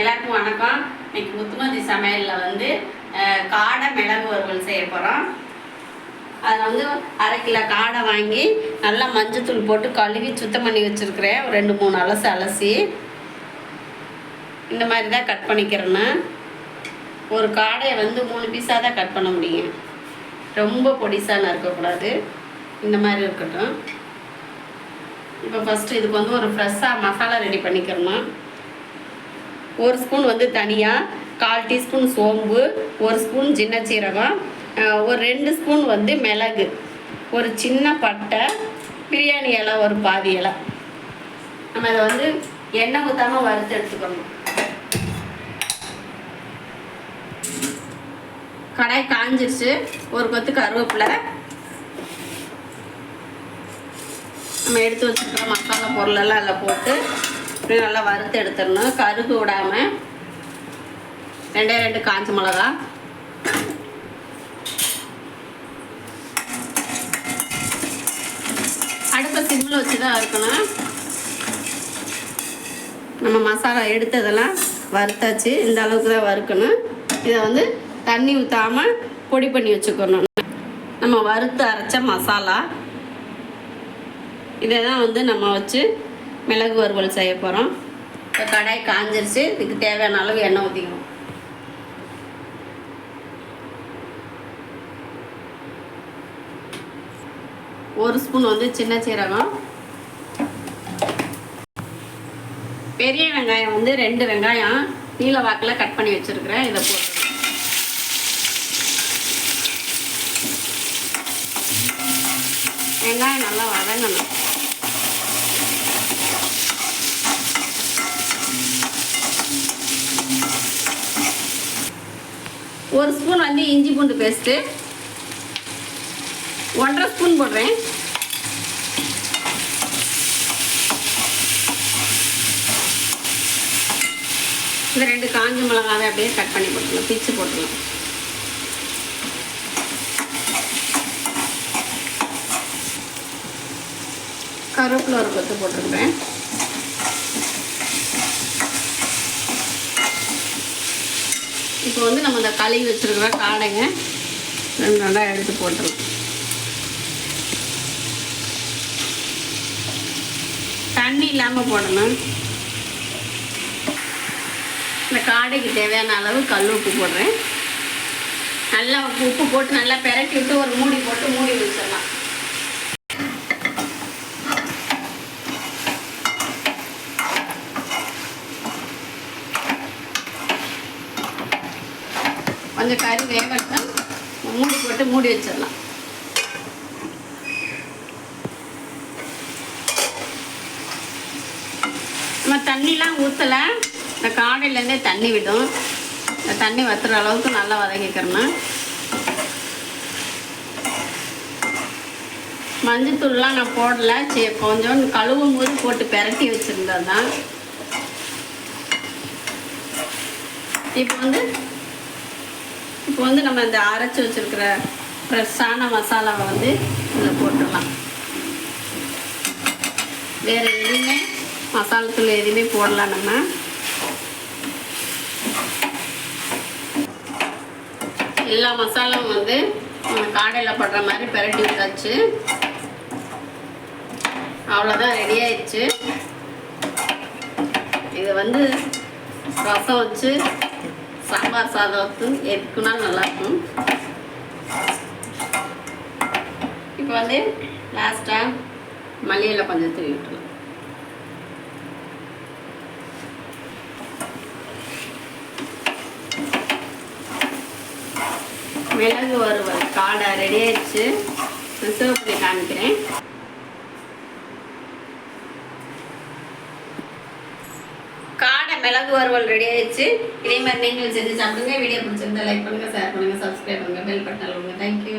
எல்லாருக்கும் வணக்கம். இன்னைக்கு முத்துமதி சமையலில் வந்து காடை மிளகு வறுவல் செய்ய போகிறோம் அதில் வந்து அரை கிலோ காடை வாங்கி நல்லா மஞ்சத்தூள் போட்டு கழுவி சுத்தம் பண்ணி வச்சுருக்கிறேன். ஒரு ரெண்டு மூணு அலசு அலசி. இந்த மாதிரி தான் கட் பண்ணிக்கிறேன்னா. ஒரு காடையை வந்து மூணு பீஸாக தான் கட் பண்ண முடியும். ரொம்ப பொடிசான இருக்கக்கூடாது. இந்த மாதிரி இருக்கட்டும். இப்போ ஃபஸ்ட்டு இதுக்கு வந்து ஒரு ஃப்ரெஷ்ஷாக மசாலா ரெடி பண்ணிக்கிறணும் ஒரு ஸ்பூன் வந்து தனியாக கால் டீஸ்பூன் சோம்பு ஒரு ஸ்பூன் சின்ன சீரகம் ஒரு ரெண்டு ஸ்பூன் வந்து மிளகு ஒரு சின்ன பட்டை பிரியாணி இலை ஒரு பாதி இலை. நம்ம அதை வந்து எண்ணெய் ஊற்றாமல் வறுத்து எடுத்துக்கணும். கடாய் காஞ்சிருச்சு. ஒரு கொத்து கருவேப்பிலை. நம்ம எடுத்து வச்சுருக்கிற மசாலா பொருளெல்லாம் அதில் போட்டு இப்படி நல்லா வறுத்து எடுத்துடணும். கருகு விடாமல் ரெண்டே ரெண்டு காஞ்ச மிளகா. அடுப்பை சிம்மில் வச்சு தான் இருக்கணும் நம்ம மசாலா எடுத்ததெல்லாம் வறுத்தாச்சு. இந்த அளவுக்கு தான் வறுக்கணும். இதை வந்து தண்ணி ஊற்றாமல் பொடி பண்ணி வச்சுக்கணும். நம்ம வறுத்து அரைச்ச மசாலா. இதை தான் வந்து நம்ம வச்சு மிளகு வறுவல் செய்ய போகிறோம் இப்போ கடாய் காஞ்சிருச்சு. இதுக்கு தேவையான அளவு எண்ணெய் ஊற்றிக்கணும் ஒரு ஸ்பூன் வந்து சின்ன சீரகம். பெரிய வெங்காயம் வந்து ரெண்டு வெங்காயம் நீல வாக்கில் கட் பண்ணி வச்சுருக்கிறேன். இதை போட்டு. வெங்காயம் நல்லா வதங்கணும். ஒரு ஸ்பூன் வந்து இஞ்சி பூண்டு பேஸ்ட்டு. ஒன்றரை ஸ்பூன் போடுறேன். இந்த ரெண்டு காஞ்ச மிளகாவை அப்படியே கட் பண்ணி போட்டுக்கலாம். பிச்சு போட்டுக்கலாம். கருவேப்பிலை ஒரு கொத்து போட்டிருக்கிறேன். இப்போ வந்து நம்ம இந்த கழுவி வச்சுருக்கிற காடைங்க ரெண்டு நல்லா எடுத்து போட்டுருவோம் தண்ணி இல்லாமல் போடணும். இந்த காடைக்கு தேவையான அளவு கல் உப்பு போடுறேன். நல்லா உப்பு போட்டு நல்லா பெரட்டி விட்டு ஒரு மூடி போட்டு மூடி வச்சிடலாம். கொஞ்சம் கறி வேகட்டும். மூடி போட்டு மூடி வச்சிடலாம். நம்ம தண்ணிலாம் ஊற்றலை இந்த காடையிலேருந்தே தண்ணி விடும். இந்த தண்ணி வத்துற அளவுக்கு நல்லா வதக்கிக்கிறணும் மஞ்சத்தூள்லாம் நான் போடல. சரி கொஞ்சம் கழுவும் போது போட்டு பெரட்டி வச்சுருந்தது தான் இப்போ வந்து இப்போ வந்து நம்ம இந்த அரைச்சி வச்சிருக்கிற ஃப்ரெஷ்ஷான மசாலாவை வந்து இதில் போட்டுடலாம். வேறு எதுவுமே மசாலா தூள் எதுவுமே போடலாம் நம்ம. எல்லா மசாலாவும் வந்து நம்ம காடையில் படுற மாதிரி பெரட்டி விட்டாச்சு அவ்வளோதான் ரெடி ஆயிடுச்சு. இதை வந்து ரசம் வச்சு சாம்பார் சாதத்துக்கு எதுக்குனாலும் நல்லாயிருக்கும். இப்போ வந்து லாஸ்ட்டாக மல்லியில் கொஞ்சம் தூவி விட்டுலாம் மிளகு ஒரு காடை ரெடி ஆயிடுச்சு. ரிசர்வ் பண்ணி காமிக்கிறேன் காடை மிளகு வறுவல் ரெடி ஆயிடுச்சு. இதே மாதிரி நீங்களும் செஞ்சு சாப்பிடுங்க. வீடியோ பிடிச்சிருந்தா லைக் பண்ணுங்க ஷேர் பண்ணுங்க சப்ஸ்கிரைப் பண்ணுங்க பெல் பட்டன் தேங்க்யூ